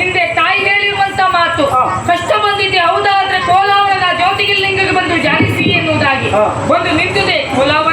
ಹಿಂದೆ ತಾಯಿ ಹೇಳಿರುವಂತ ಮಾತು. ಕಷ್ಟ ಬಂದಿದೆ ಹೌದಾ? ಅಂದ್ರೆ ಕೋಲಾವಲದ ಜ್ಯೋತಿಗಿಲಿಂಗಕ್ಕೆ ಬಂದು ಜಾಲಿಸಿ ಎನ್ನುವುದಾಗಿ. ಒಂದು ನಿಂತಿದೆ. ಕೋಲಾವರ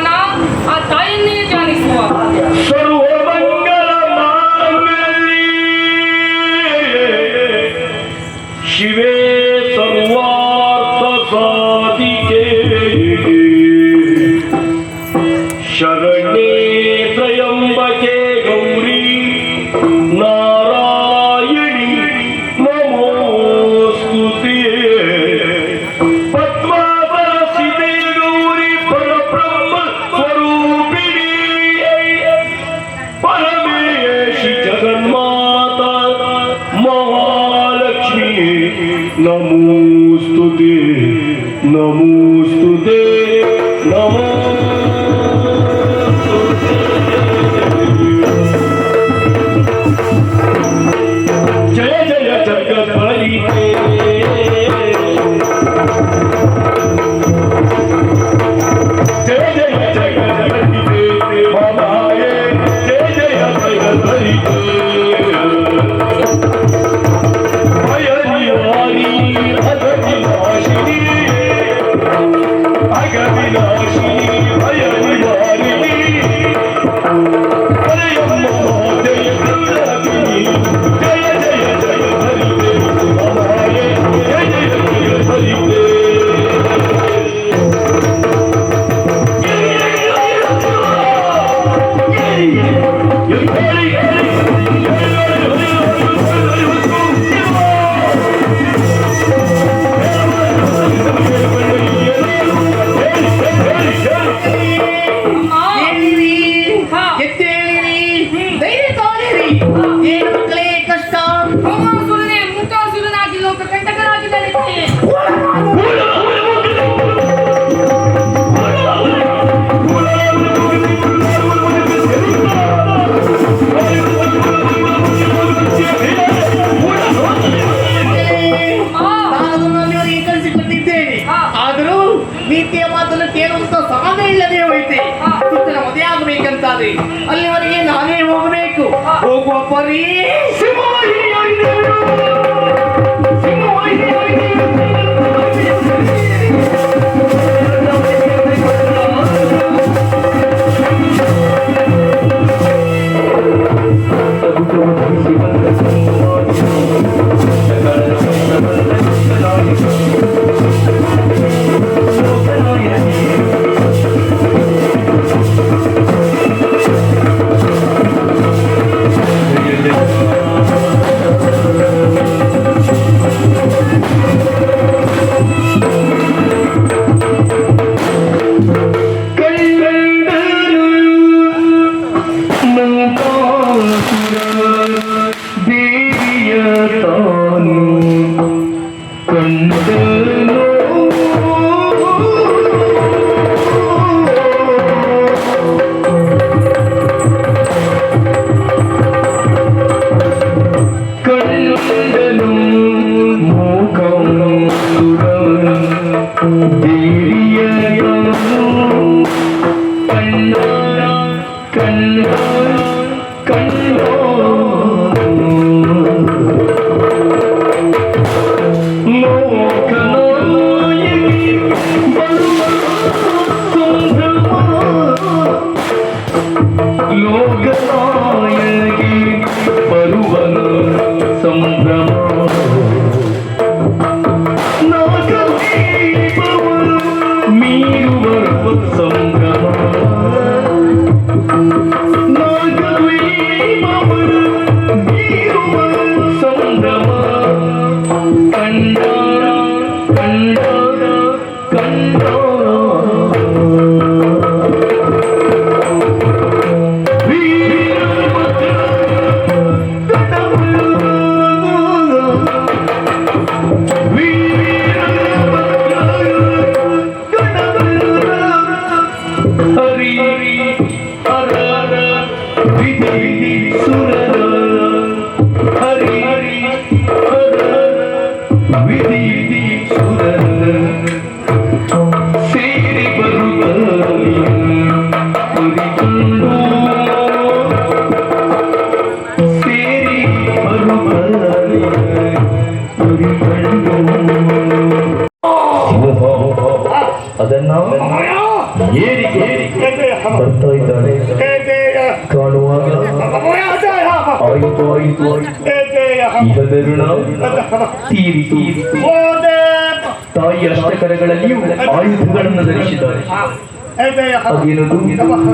ಅದೇನದು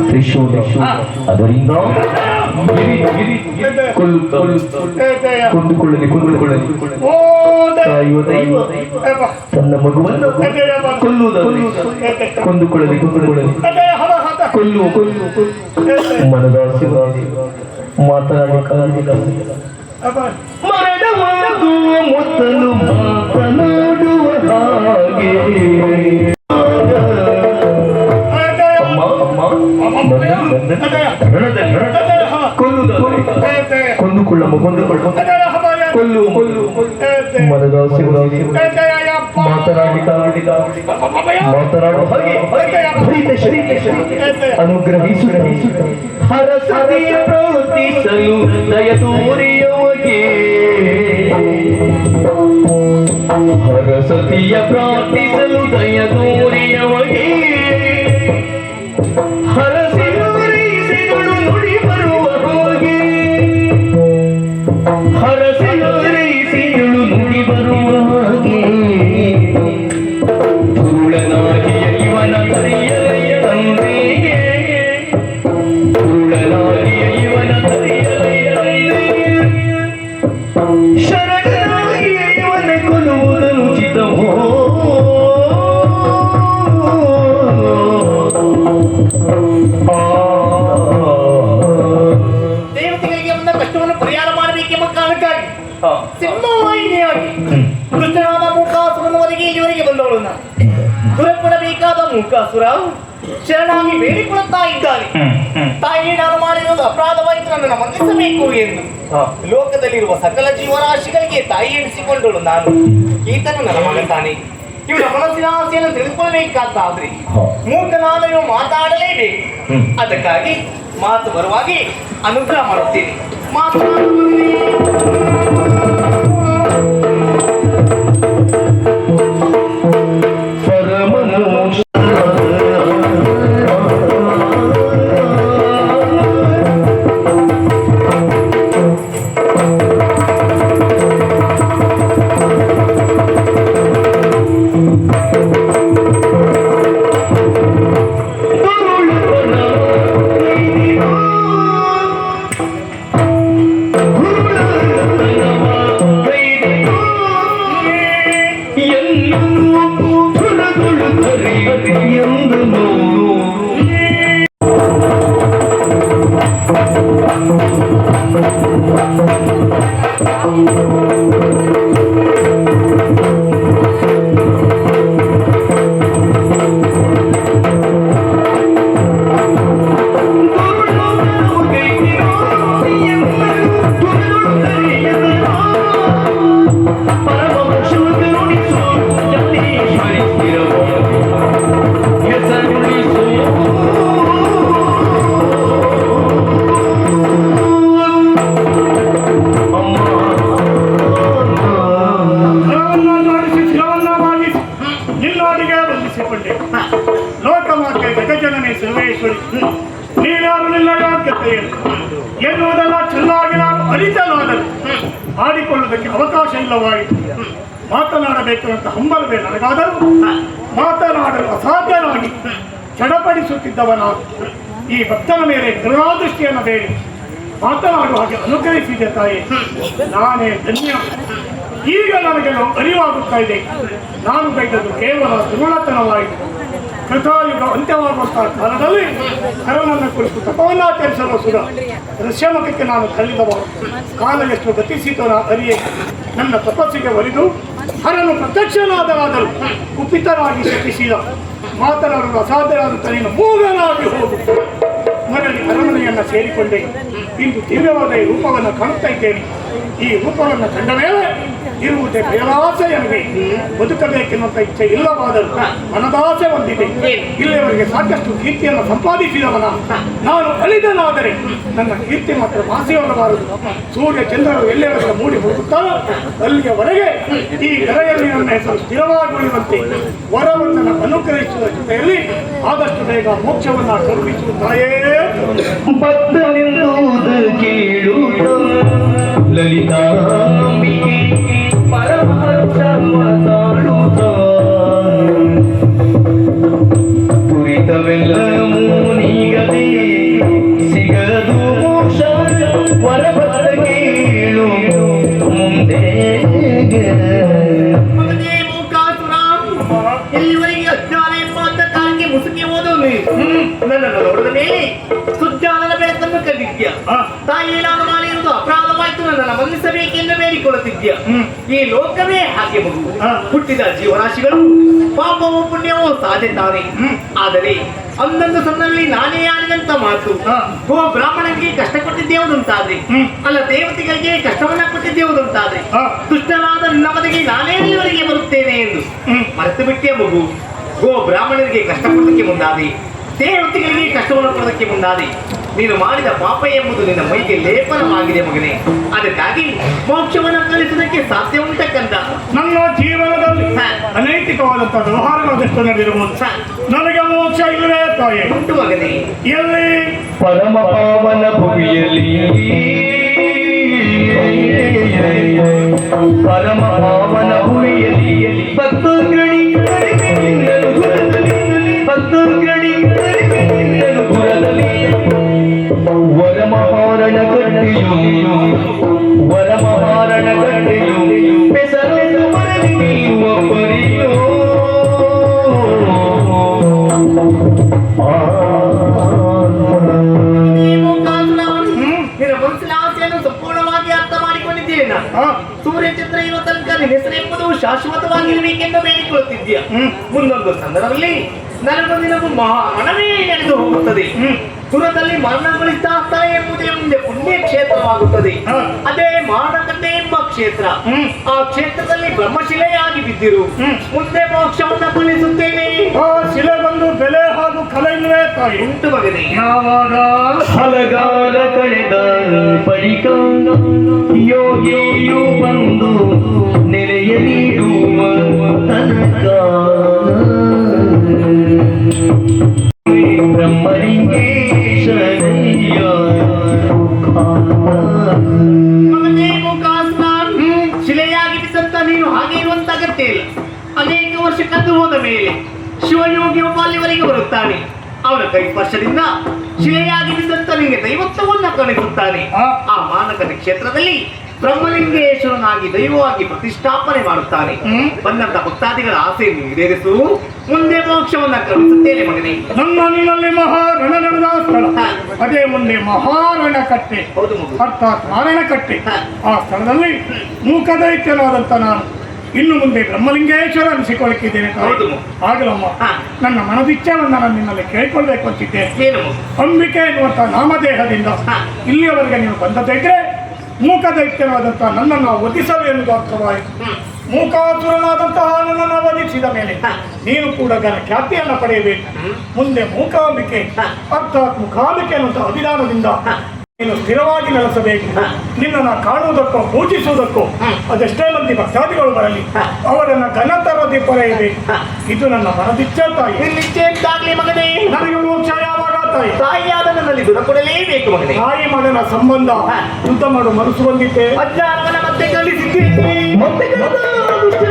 ತ್ರಿಶೂಲ ಅದರಿಂದ ಕೊಂಡುಕೊಳ್ಳಲಿ ಕೊಂಡುಕೊಳ್ಳಲಿ ತನ್ನ ಮಗುವನ್ನು ಕೊಲ್ಲುವುದರಲ್ಲಿ ಕೊಂದುಕೊಳ್ಳಲಿ ಕೊಂದುಕೊಳ್ಳಲಿ. ಕೊಲ್ಲುವ ಕೊಲ್ಲು ಮನದಾಸೆ ಮಾತನಾಡಿ ಮರಣವಾಗುವ ಮೊದಲು ಮಾತನಾಡುವ ಹಾಗೆ. ರಣದಲ್ಲಿ ಕೊಲ್ಲು ಕೊಲ್ಲು ಅನುಗ್ರಹಿಸು ಹರಸದೆಯ ಪ್ರವೃತ್ತಿಸಲು ದಯ ತೋರಿಯವಗೆ ಹರಸತಿಯ ಪ್ರಾರ್ಥಿಸಲು ಮೂಕಾಸುರ ಶರಣಾಗಿ ಬೇಡಿಕೊಳ್ಳುತ್ತಾ ಇದ್ದಾನೆ. ತಾಯಿ ನಾನು ಮಾಡಿರುವುದು ಅಪರಾಧವಾಯಿತು. ನನ್ನನ್ನು ಮನ್ನಿಸಬೇಕು ಎಂದು. ಲೋಕದಲ್ಲಿರುವ ಸಕಲ ಜೀವರಾಶಿಗಳಿಗೆ ತಾಯಿ ಎಣಿಸಿಕೊಂಡಳು ನಾನು. ಈತನು ನನ್ನ ಮಾಡುತ್ತಾನೆ ತಾನೆ. ಇವನ ಮನಸ್ಸಿನ ಆಸೆಯನ್ನು ತಿಳಿದುಕೊಳ್ಳಬೇಕಾದ್ರೆ ಮೂಕನಾದ ಇವ ಮಾತಾಡಲೇಬೇಕು. ಅದಕ್ಕಾಗಿ ಮಾತು ಬರುವಾಗಿ ಅನುಗ್ರಹ ಮಾಡುತ್ತೇನೆ. ಮಾತನಾಡುವುದೇ ಮಾತನಾಡಬೇಕು ಅಂತ ಹಂಬಲವೇ ನನಗಾದರೂ ಮಾತನಾಡಲು ಅಸಾಧ್ಯನಾಗಿ ಚಡಪಡಿಸುತ್ತಿದ್ದವನ ಈ ಭಕ್ತನ ಮೇಲೆ ಕರುಣಾದೃಷ್ಟಿಯನ್ನು ಬೇಡಿ. ಮಾತನಾಡುವ ಹಾಗೆ ಅನುಗ್ರಹಿಸಿದೆ ತಾಯಿ. ನಾನೇ ಧನ್ಯ. ಈಗ ನನಗೆ ಅರಿವಾಗುತ್ತಾ ಇದೆ. ನಾನು ಬೈದದ್ದು ಕೇವಲ ದುರುಳತನವಾಯಿತು ಕೃತಾಯುಗ ಅಂತ್ಯವಾಗುವಂತಹ ಕಾಲದಲ್ಲಿ ಕರನನ್ನು ಕುರಿತು ತಪವನ್ನಾಚರಿಸಲು ಸುಧ ದೃಶ್ಯಮುಖಕ್ಕೆ ನಾನು ತಳ್ಳಿದವ ಕಾಲ ಎಷ್ಟು ಗತಿಸಿತು ನಾ ಅರಿಯೇ. ನನ್ನ ತಪಸ್ಸಿಗೆ ಒಲಿದು ಹರನು ಪ್ರತ್ಯಕ್ಷನಾದರಾದರೂ ಕುಪಿತರಾಗಿ ಶಪಿಸಿದ ಮಾತನಾಡಲು ಅಸಾಧ್ಯರಾದ ತನ್ನ ಮೂಗನಾಗಿ ಹೋದು ಮರಳಿ ಅರಮನೆಯನ್ನು ಸೇರಿಕೊಂಡೆ. ಇಂದು ದಿವ್ಯವಾದ ಈ ರೂಪವನ್ನು ಕಾಣ್ತಾ ಇದ್ದೇನೆ. ಈ ರೂಪವನ್ನು ಕಂಡ ಮೇಲೆ ಇರುವುದೇ ಬೇರಾಸೆ ನನಗೆ ಬದುಕಬೇಕೆನ್ನುವಂತ ಇಚ್ಛೆ ಇಲ್ಲವಾದರೂ ಮನದಾಸೆ ಹೊಂದಿದೆ. ಇಲ್ಲಿಯವರೆಗೆ ಸಾಕಷ್ಟು ಕೀರ್ತಿಯನ್ನು ಸಂಪಾದಿಸಿದವನ ನಾನು ಅಳಿದನಾದರೆ ನನ್ನ ಕೀರ್ತಿ ಮಾತ್ರ ಮಾಸಿ ಹೋಗಬಾರದು ಸೂರ್ಯ ಚಂದ್ರರು ಎಲ್ಲಿಯವರೆಗೆ ಮೂಡಿ ಹೋಗುತ್ತಾರೋ ಅಲ್ಲಿಯವರೆಗೆ ಈ ಕರೆಯಲ್ಲಿ ನನ್ನ ಹೆಸರು ಸ್ಥಿರವಾಗಿ ಉಳಿಯುವಂತೆ ವರವನ್ನು ಅನುಗ್ರಹಿಸುವ ಜೊತೆಯಲ್ಲಿ ಆದಷ್ಟು ಬೇಗ ಮೋಕ್ಷವನ್ನು ಕರುಣಿಸುವ ತಾಯೇ ಭಕ್ತನಿಂದುವುದು ಕೇಳುತ್ತ ಲಲಿತಾಂಬಿಕೆ ಪರಮಹಂಸವ ತಾಳುತ್ತ ಕುರಿತವೆಲ್ಲ ಮುನಿಗದೆ ಸಿಗದು ಮೋಕ್ಷ ವರಭದ್ರ ಕೇಳು ಮುಂದೆ ಮಗನೇ ಮೂಕಾಸುರ ಇಲ್ಲಿವರೆಗೆ ಅಜ್ಞಾನ ಎಂಬ ಅಂಧಕಾರಕ್ಕೆ ಮುಸುಕಿ ಹೋದವನು ನನ್ನನ್ನು ನೋಡಿದ ಮೇಲೆ ಸುಜ್ಞಾನದ ಬೆಳಕನ್ನು ಕಂಡಿದ್ಯ ಆ. ತಾಯಿ ನಾನು ಮಾಡಿರುವುದು ಅಪರಾಧವಾಯ್ತು ನನ್ನನ್ನು ಬಂಧಿಸಬೇಕೆಂದು ಬೇಡಿಕೊಳ್ಳುತ್ತಿದ್ಯ? ಈ ಲೋಕವೇ ಹಾಗೆ ಮಗು ಹುಟ್ಟಿದ ಜೀವರಾಶಿಗಳು ಪಾಪವೋ ಪುಣ್ಯವೋ ಸಾಧೆ ತಾನೆ ಆದರೆ ಅಂದಂದು ಸನ್ನಲ್ಲಿ ನಾನೇ ಆಡಿದಂತ ಮಾತು. ಗೋ ಬ್ರಾಹ್ಮಣನಿಗೆ ಕಷ್ಟ ಕೊಟ್ಟಿದ್ದೇವುದಂತಾದ್ರೆ. ಅಲ್ಲ ದೇವತೆಗಳಿಗೆ ಕಷ್ಟವನ್ನ ಕೊಟ್ಟಿದ್ದೇವುದಂತಾದ್ರೆ ಅಂತಾದ್ರೆ ದುಷ್ಟನಾದ ನಮ್ಮದಿಗೆ ನಾನೇ ಇವರಿಗೆ ಬರುತ್ತೇನೆ ಎಂದು. ಮರೆತು ಬಿಟ್ಟೆ ಮಗು. ಗೋ ಬ್ರಾಹ್ಮಣರಿಗೆ ಕಷ್ಟ ಕೊಡೋದಕ್ಕೆ ಮುಂದಾದೆ ದೇವತೆಗಳಿಗೆ ಕಷ್ಟವನ್ನು ಕೊಡೋದಕ್ಕೆ ಮುಂದಾದೆ. ನೀನು ಮಾಡಿದ ಪಾಪ ಎಂಬುದು ನಿನ್ನ ಮೈಗೆ ಲೇಪನವಾಗಿದೆ ಮಗನೇ. ಅದಕ್ಕಾಗಿ ಮೋಕ್ಷವನ್ನು ಕಲಿಸುವುದಕ್ಕೆ ಸಾಧ್ಯ ಉಂಟಕ್ಕಂತ ನನ್ನ ಜೀವನದಲ್ಲಿ. ಅನೈತಿಕವಾದಂತಹ ವ್ಯವಹಾರಗಳಾದಷ್ಟು ನಡೆದಿರಬಹುದು ಹಾ. ನನಗೆ ಮೋಕ್ಷ ಇಲ್ಲವೇ ತಾಯಿ? ಉಂಟು ಮಗನೇ. ಎಲ್ಲಿ? ಪರಮ ಪಾವನ ಭುವಿಯಲ್ಲಿ. ಪರಮ ಪಾವನ ಭುವಿಯಲ್ಲಿ. ಭಕ್ತೋಗ್ರಣಿ ಮರಳಿ ನೀಡುವ ಪರಿಯೋ ನೀವು ಕಾಸುಲ ನಿನ್ನ ಮನಸ್ಸಿನ ಸಂಪೂರ್ಣವಾಗಿ ಅರ್ಥ ಮಾಡಿಕೊಂಡಿದ್ದೇನೆ ಸೂರ್ಯ ಚಿತ್ರ ಇರುವ ತನಕ ನಿನ್ನ ಹೆಸರೆಂಬುದು ಶಾಶ್ವತವಾಗಿರಬೇಕೆಂದು ಬೇಡಿಕೊಳ್ಳುತ್ತಿದ್ದೀಯ. ಮುಂದೊಂದು ಸಂದರ್ಭದಲ್ಲಿ ನನಗೂ ನಿನಗೂ ಮಹಾ ಹಣವೇ ನಡೆದು ಹೋಗುತ್ತದೆ. ಸುರದಲ್ಲಿ ಮರಣಗೊಳಿಸಿದ ಸ್ಥಳ ಎಂಬುದೇ ಮುಂದೆ ಪುಣ್ಯ ಕ್ಷೇತ್ರವಾಗುತ್ತದೆ. ಅದೇ ಮಾರಕತೆ ಎಂಬ ಕ್ಷೇತ್ರ. ಹ್ಮ್. ಆ ಕ್ಷೇತ್ರದಲ್ಲಿ ಬ್ರಹ್ಮಶಿಲೆಯಾಗಿ ಬಿದ್ದಿರು. ಹ್ಮ್. ಮುಂದೆ ಮೋಕ್ಷವನ್ನು ಕಳಿಸುತ್ತೇನೆ ಆ ಶಿಲೆ ಬಂದು ಬೆಲೆ ಹಾಗೂ ಕಲೆ ಇಲ್ಲವೇ ತಾಯಿ. ಉಂಟು ಮಗನೇ. ಯಾವಾಗ ಹಲಗಾಲ ಕಳೆದ ಬಳಿಕ ಯೋಗಿಯು ಬಂದು ನೆಲೆಯ ನೀಡುವ ತನಕ ಶಿಲೆಯಾಗಿ ಬಿದ್ದಂತ ನೀನು ಹಾಗೆ ಇರುವಂತ ಅಗತ್ಯ ಇಲ್ಲ. ಅನೇಕ ವರ್ಷ ಕದ್ದು ಹೋದ ಮೇಲೆ ಶಿವಯೋಗಿ ಒಬ್ಬ ಅಲ್ಲಿವರೆಗೆ ಬರುತ್ತಾನೆ. ಅವನ ಕೈ ಸ್ಪರ್ಶದಿಂದ ಶಿಲೆಯಾಗಿ ಬಿದ್ದಂತ ನಿಮಗೆ ದೈವತ್ವವನ್ನು ಕಳಿಸುತ್ತಾನೆ ಆ. ಮಾನಕನ ಕ್ಷೇತ್ರದಲ್ಲಿ ಬ್ರಹ್ಮಲಿಂಗೇಶ್ವರನಾಗಿ ದೈವವಾಗಿ ಪ್ರತಿಷ್ಠಾಪನೆ ಮಾಡುತ್ತಾನೆ. ಹ್ಮ್. ಬಂದಂತ ಭಕ್ತಾದಿಗಳ ಆಸೆಯನ್ನು ಈಡೇರಿಸು. ಮುಂದೆ ಮೋಕ್ಷವನ್ನ ಕಲ್ಪಿಸುತ್ತೇನೆ ಮಗನೇ. ನನ್ನ ನಿನ್ನಲ್ಲಿ ಮಹಾರಣ ನಡೆದ ಸ್ಥಳ ಅದೇ ಮುಂದೆ ಮಹಾರಣ ಕಟ್ಟೆ ಅರ್ಥಾತ್ ಮಾರಣ ಕಟ್ಟೆ ಆ ಸ್ಥಳದಲ್ಲಿ ಮೂಕದೈತ್ಯನಾದಂತ ನಾನು ಇನ್ನು ಮುಂದೆ ಬ್ರಹ್ಮಲಿಂಗೇಶ್ವರ ಅನಿಸಿಕೊಳ್ಳಿಕ್ಕಿದ್ದೇನೆ. ಆಗಲಮ್ಮ ನನ್ನ ಮನದಿಚ್ಛೆಯನ್ನ ನಾನು ನಿನ್ನಲ್ಲಿ ಕೇಳಿಕೊಳ್ಬೇಕು ಅಂತಿದ್ದೆ ಅಂಬಿಕೆ ಎನ್ನುವಂತಹ ನಾಮದೇಹದಿಂದ. ಇಲ್ಲಿಯವರೆಗೆ ನೀವು ಬಂದದ್ದಿದ್ರೆ ಮೂಕದೈತ್ಯನಾದಂತಹ ನನ್ನನ್ನು ವಧಿಸಲು ಎನ್ನುವುದು ಅರ್ಥವಾಯಿತು. ಮೂಕಾಸುರನಾದಂತಹ ನನ್ನನ್ನು ವಧಿಸಿದ ಮೇಲೆ ನೀನು ಕೂಡ ಘನ ಖ್ಯಾತಿಯನ್ನು ಪಡೆಯಬೇಕು. ಮುಂದೆ ಮೂಕಾಂಬಿಕೆ. ಅರ್ಥಾತ್ ಮುಖಾಂಬಿಕೆ ಅನ್ನುವಂತಹ ಅಭಿಧಾನದಿಂದ ನೀನು ಸ್ಥಿರವಾಗಿ ನಡೆಸಬೇಕು. ನಿನ್ನನ್ನು ಕಾಣುವುದಕ್ಕೋ ಪೂಜಿಸುವುದಕ್ಕೋ. ಅದೆಷ್ಟೇ ಮಂದಿ ಭಕ್ತಾದಿಗಳು ಬರಲಿ. ಅವರನ್ನ ಘನತರದಿ ಪಡೆಯಬೇಕು. ಇದು ನನ್ನ ಮನದಿಚ್ಛೆ ತಾಯಿ ಮಗನೇ. ನನಗೆ ಮೋಕ್ಷ ತಾಯಿ. ತಾಯಿಯಾದ ನನ್ನಲ್ಲಿ ಕೊಡಲೇಬೇಕು ಮಗನೇ. ತಾಯಿ ಮಗನ ಸಂಬಂಧ. ಯುದ್ಧ ಮಾಡು ಮನಸ್ಸು ಬಂದಿದ್ದೆ ಅಜ್ಜ ಮತ್ತೆ ಕಲಿಸಿದ್ದೇನೆ ಮತ್ತೆ ದೇವಿ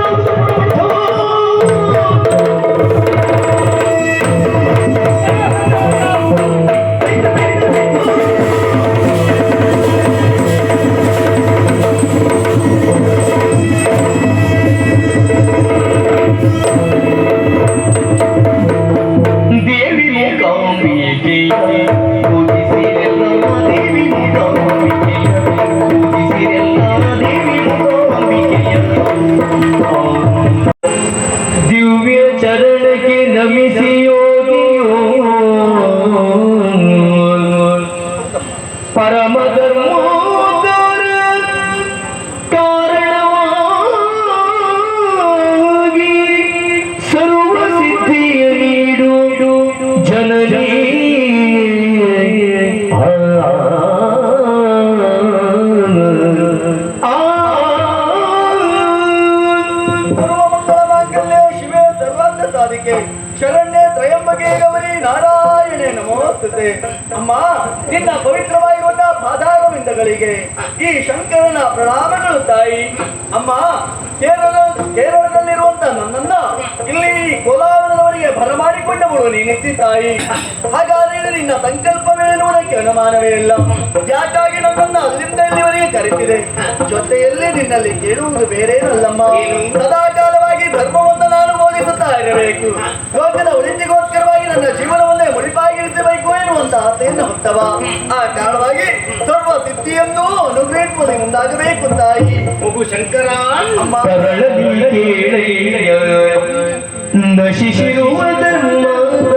ಬರಮಾಡಿಕೊಂಡವಳು ನೀನೆತ್ತಿ ತಾಯಿ. ಹಾಗಾದರೆ ನಿನ್ನ ಸಂಕಲ್ಪವೇನುವುದಕ್ಕೆ ಅನುಮಾನವೇ ಇಲ್ಲ. ಯಾಕಾಗಿ ನಮ್ಮನ್ನ ಅಲ್ಲಿಂದ ಇಲ್ಲಿವರೆಗೆ ಕರೆತಿದೆ ಜೊತೆಯಲ್ಲಿ ನಿನ್ನಲ್ಲಿ ಕೇಳುವುದು ಬೇರೇನಲ್ಲಮ್ಮ. ಸದಾ ಕಾಲವಾಗಿ ಧರ್ಮವನ್ನು ನಾನು ಬೋಧಿಸುತ್ತಾ ಇರಬೇಕು. ಲೋಕದ ಉಳಿತಿಗೋಸ್ಕರವಾಗಿ ನನ್ನ ಜೀವನವನ್ನೇ ಮುಡಿಪಾಗಿರಿಸಬೇಕು ಎನ್ನುವಂತ ಆಸೆಯನ್ನು ಹೊತ್ತವ ಆ ಕಾರಣವಾಗಿ ಸರ್ವ ಸಿದ್ಧಿಯನ್ನು ಅನುಗ್ರಹಿಸುವುದು ಮುಂದಾಗಬೇಕು ತಾಯಿ. ಮಗು ಶಂಕರ. ಅಮ್ಮ. ಸರಳದಿ ಕೇಳಯ್ಯ ನಶಿಸಿರುವ ಧರ್ಮದ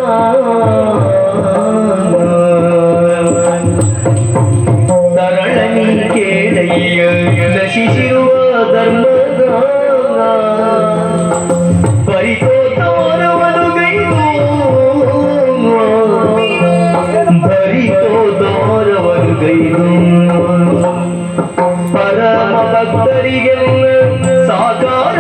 ಸರಳನಿ ಕೇಳಯ್ಯ ನಶಿಸಿರುವ ಧರ್ಮದ ಪರಿತೋತವರವನು ಭರಿತೋದವರವನು ಗೈದು ಪರಮ ಭಕ್ತರಿಗೆಲ್ಲ ಸಾಕಾರ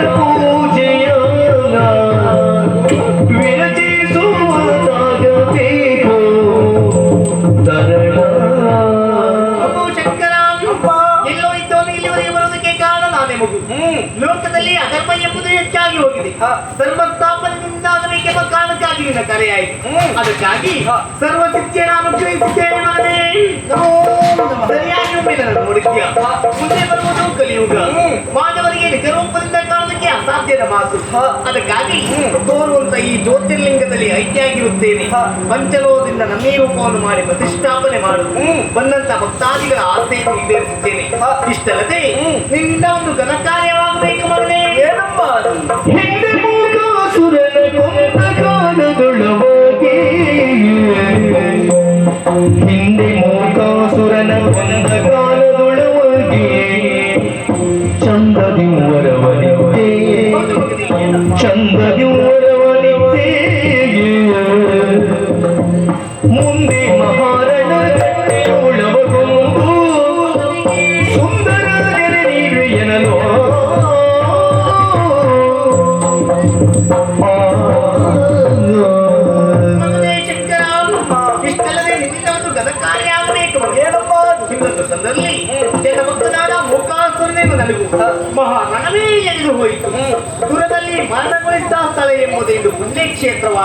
ಹೆಚ್ಚಾಗಿ ಹೋಗಿದೆ ಧರ್ಮ ಸ್ಥಾಪನೆಯಿಂದಾಗಬೇಕೆಂಬ ಕಾರಣಕ್ಕಾಗಿ ನಿನ್ನ ಕರೆಯಾಯಿತು. ಅದಕ್ಕಾಗಿ ಸರ್ವ ನಾನು ಗ್ರಹಿಸಿದ್ದೇನೆ ನಾನೇ ಸರಿಯಾಗಿ ಒಮ್ಮೆ ನನ್ನ ನೋಡಿದ್ಯಾ? ಮುಂದೆ ಬರುವುದು ಕಲಿಯುಗ. ಮಾನವರಿಗೆ ನಿಜರೂಪದಿಂದ ಕಾರಣಕ್ಕೆ ಅಸಾಧ್ಯದ ಮಾತು. ಅದಕ್ಕಾಗಿ ತೋರುವಂತ ಈ ಜ್ಯೋತಿರ್ಲಿಂಗದಲ್ಲಿ ಐಕ್ಯಾಗಿರುತ್ತೇನೆ ಪಂಚಲೋದಿಂದ ನನ್ನೇ ರೂಪವನ್ನು ಮಾಡಿ ಪ್ರತಿಷ್ಠಾಪನೆ ಮಾಡು. ಬಂದಂತ ಭಕ್ತಾದಿಗಳ ಆಸೆಯನ್ನು ಈಡೇರಿಸುತ್ತೇನೆ. ಇಷ್ಟಲ್ಲದೆ ನಿನ್ನಿಂದ ಒಂದು ಘನ ಕಾರ್ಯವಾಗಬೇಕು ಮಗನೇ. ಹಿಂದೆ ಮೂಕಾಸುರನ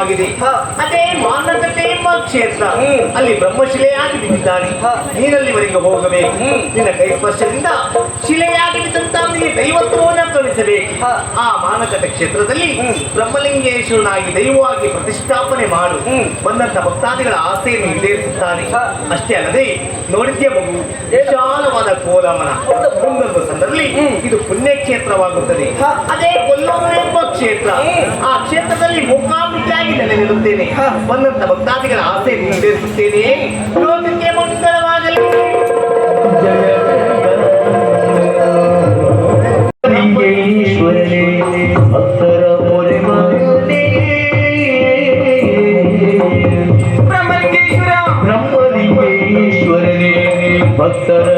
ಕ್ಷೇತ್ರವಾಗಿದೆ ಅದೇ ಮಾನಕತೆ ಎಂಬ ಕ್ಷೇತ್ರ. ಅಲ್ಲಿ ಬ್ರಹ್ಮಶಿಲೆಯಾಗಿ ಬಿದ್ದಿದ್ದಾನೆ. ನೀನಲ್ಲಿವರೆಗೆ ಹೋಗಬೇಕು. ನಿನ್ನ ಕೈ ಸ್ಪರ್ಶದಿಂದ ಶಿಲೆಯಾಗಿ ಬಿದ್ದಂತಾವನಿಗೆ ದೈವತ್ವವನ್ನು ತೋರಿಸಬೇಕು. ಆ ಮಾನಕತ ಕ್ಷೇತ್ರದಲ್ಲಿ ಬ್ರಹ್ಮಲಿಂಗೇಶ್ವರನಾಗಿ ದೈವವಾಗಿ ಪ್ರತಿಷ್ಠಾಪನೆ ಮಾಡು. ಬಂದಂತ ಭಕ್ತಾದಿಗಳ ಆಸೆಯನ್ನು ಈಡೇರಿಸುತ್ತಾನೆ. ಅಷ್ಟೇ ಅಲ್ಲದೆ ನೋಡಿದ್ಯ ಮಗು? ವಿಶಾಲವಾದ ಕೋಲಮನ ಮುಂದೊಂದು ಸಂದರ್ಭದಲ್ಲಿ ಇದು ಪುಣ್ಯ ಕ್ಷೇತ್ರವಾಗುತ್ತದೆ ಅದೇ ಕೊಲ್ಲೋಮನ ಎಂಬ ಕ್ಷೇತ್ರ. ಆ ಕ್ಷೇತ್ರದಲ್ಲಿ ಮುಖಾಮುಖಿಯಾಗಿ ನೆಲೆ ನಿಲ್ಲುತ್ತೇನೆ ಬಂದಂತ ಭಕ್ತಾದಿಗಳ ಆಸೆಯನ್ನು ಈಡೇರಿಸುತ್ತೇನೆ. ಲೋಕಕ್ಕೆ ಭಕ್ತರ